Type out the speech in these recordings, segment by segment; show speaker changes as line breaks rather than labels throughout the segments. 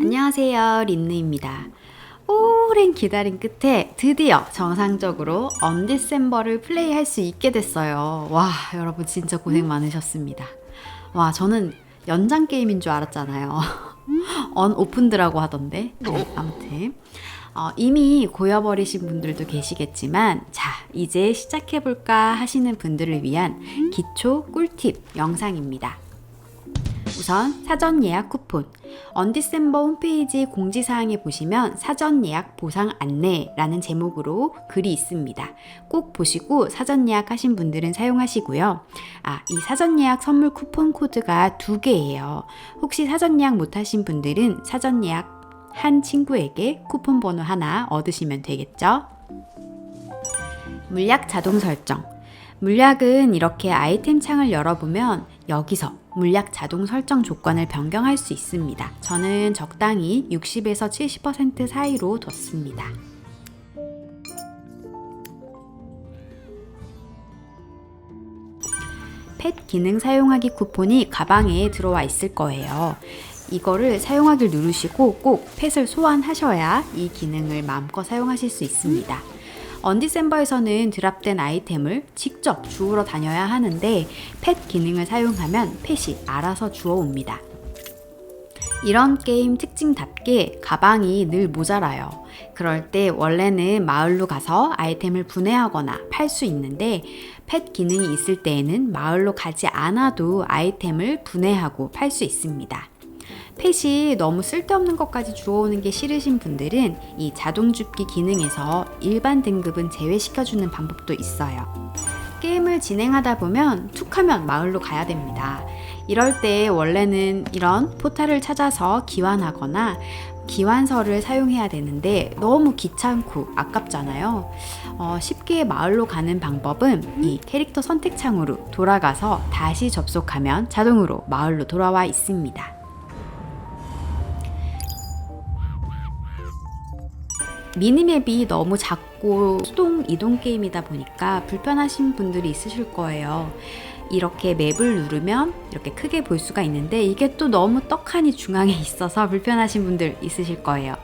안녕하세요, 린느입니다. 오랜 기다림 끝에 드디어 정상적으로 언디셈버를 플레이할 수 있게 됐어요. 와, 여러분 진짜 고생 많으셨습니다. 와, 저는 연장 게임인 줄 알았잖아요. 언 오픈드라고 하던데. 네, 아무튼. 어, 이미 고여버리신 분들도 계시겠지만, 자, 이제 시작해볼까 하시는 분들을 위한 기초 꿀팁 영상입니다. 우선 사전 예약 쿠폰. 언디셈버 홈페이지 공지사항에 보시면 사전 예약 보상 안내라는 제목으로 글이 있습니다. 꼭 보시고 사전 예약하신 분들은 사용하시고요. 아, 이 사전 예약 선물 쿠폰 코드가 두 개예요. 혹시 사전 예약 못하신 분들은 사전 예약 한 친구에게 쿠폰 번호 하나 얻으시면 되겠죠? 물약 자동 설정. 물약은 이렇게 아이템 창을 열어보면 여기서 물약 자동 설정 조건을 변경할 수 있습니다. 저는 적당히 60에서 70% 사이로 뒀습니다. 펫 기능 사용하기 쿠폰이 가방에 들어와 있을 거예요. 이거를 사용하기를 누르시고 꼭 펫을 소환하셔야 이 기능을 마음껏 사용하실 수 있습니다. 언디셈버에서는 드랍된 아이템을 직접 주우러 다녀야 하는데 펫 기능을 사용하면 펫이 알아서 주워옵니다. 이런 게임 특징답게 가방이 늘 모자라요. 그럴 때 원래는 마을로 가서 아이템을 분해하거나 팔 수 있는데 펫 기능이 있을 때에는 마을로 가지 않아도 아이템을 분해하고 팔 수 있습니다. 펫이 너무 쓸데없는 것까지 주워오는 게 싫으신 분들은 이 자동 줍기 기능에서 일반 등급은 제외시켜주는 방법도 있어요. 게임을 진행하다 보면 툭 하면 마을로 가야 됩니다. 이럴 때 원래는 이런 포탈을 찾아서 기환하거나 기환서를 사용해야 되는데 너무 귀찮고 아깝잖아요. 어, 쉽게 마을로 가는 방법은 이 캐릭터 선택 창으로 돌아가서 다시 접속하면 자동으로 마을로 돌아와 있습니다. 미니맵이 너무 작고 수동 이동 게임이다 보니까 불편하신 분들이 있으실 거예요. 이렇게 맵을 누르면 이렇게 크게 볼 수가 있는데 이게 또 너무 떡하니 중앙에 있어서 불편하신 분들 있으실 거예요.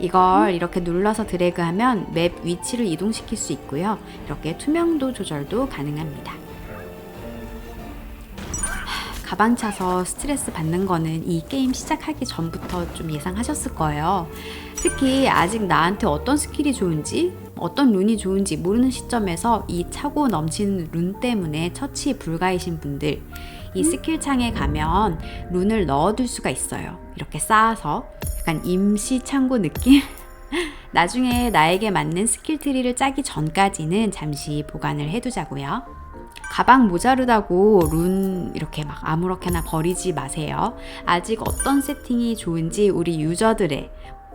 이걸 이렇게 눌러서 드래그하면 맵 위치를 이동시킬 수 있고요. 이렇게 투명도 조절도 가능합니다. 가방 차서 스트레스 받는 거는 이 게임 시작하기 전부터 좀 예상하셨을 거예요. 특히 아직 나한테 어떤 스킬이 좋은지, 어떤 룬이 좋은지 모르는 시점에서 이 차고 넘치는 룬 때문에 처치 불가이신 분들, 이 스킬 창에 가면 룬을 넣어둘 수가 있어요. 이렇게 쌓아서 약간 임시 창고 느낌? 나중에 나에게 맞는 스킬 트리를 짜기 전까지는 잠시 보관을 해두자고요. 가방 모자르다고 룬 이렇게 막 아무렇게나 버리지 마세요. 아직 어떤 세팅이 좋은지 우리 유저들의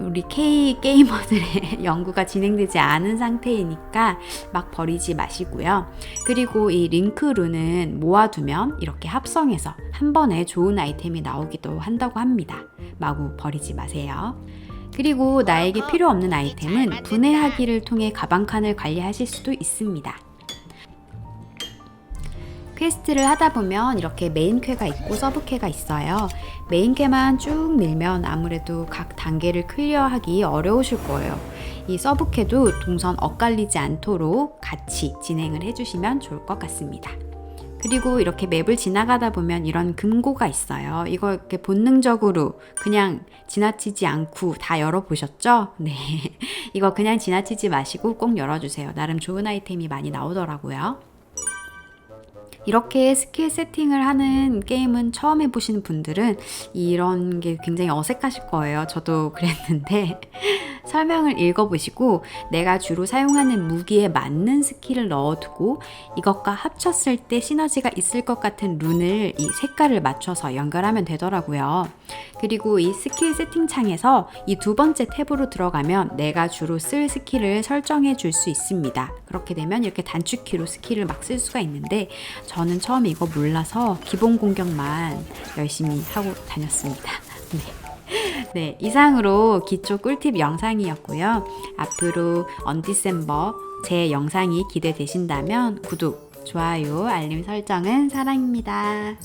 우리 K 게이머들의 연구가 진행되지 않은 상태이니까 막 버리지 마시고요. 그리고 이 링크 룬은 모아두면 이렇게 합성해서 한 번에 좋은 아이템이 나오기도 한다고 합니다. 마구 버리지 마세요. 그리고 나에게 필요 없는 아이템은 분해하기를 통해 가방 칸을 관리하실 수도 있습니다. 퀘스트를 하다 보면 이렇게 메인 퀘가 있고 서브 퀘가 있어요. 메인 퀘만 쭉 밀면 아무래도 각 단계를 클리어하기 어려우실 거예요. 이 서브 퀘도 동선 엇갈리지 않도록 같이 진행을 해주시면 좋을 것 같습니다. 그리고 이렇게 맵을 지나가다 보면 이런 금고가 있어요. 이거 이렇게 본능적으로 그냥 지나치지 않고 다 열어보셨죠? 네. 이거 그냥 지나치지 마시고 꼭 열어주세요. 나름 좋은 아이템이 많이 나오더라고요. 이렇게 스킬 세팅을 하는 게임은 처음 해보시는 분들은 이런 게 굉장히 어색하실 거예요. 저도 그랬는데 설명을 읽어보시고 내가 주로 사용하는 무기에 맞는 스킬을 넣어두고 이것과 합쳤을 때 시너지가 있을 것 같은 룬을 이 색깔을 맞춰서 연결하면 되더라고요. 그리고 이 스킬 세팅 창에서 이 두 번째 탭으로 들어가면 내가 주로 쓸 스킬을 설정해 줄 수 있습니다. 그렇게 되면 이렇게 단축키로 스킬을 막 쓸 수가 있는데 저는 처음에 이거 몰라서 기본 공격만 열심히 하고 다녔습니다. 네. 네, 이상으로 기초 꿀팁 영상이었고요. 앞으로 언디셈버 제 영상이 기대되신다면 구독, 좋아요, 알림 설정은 사랑입니다.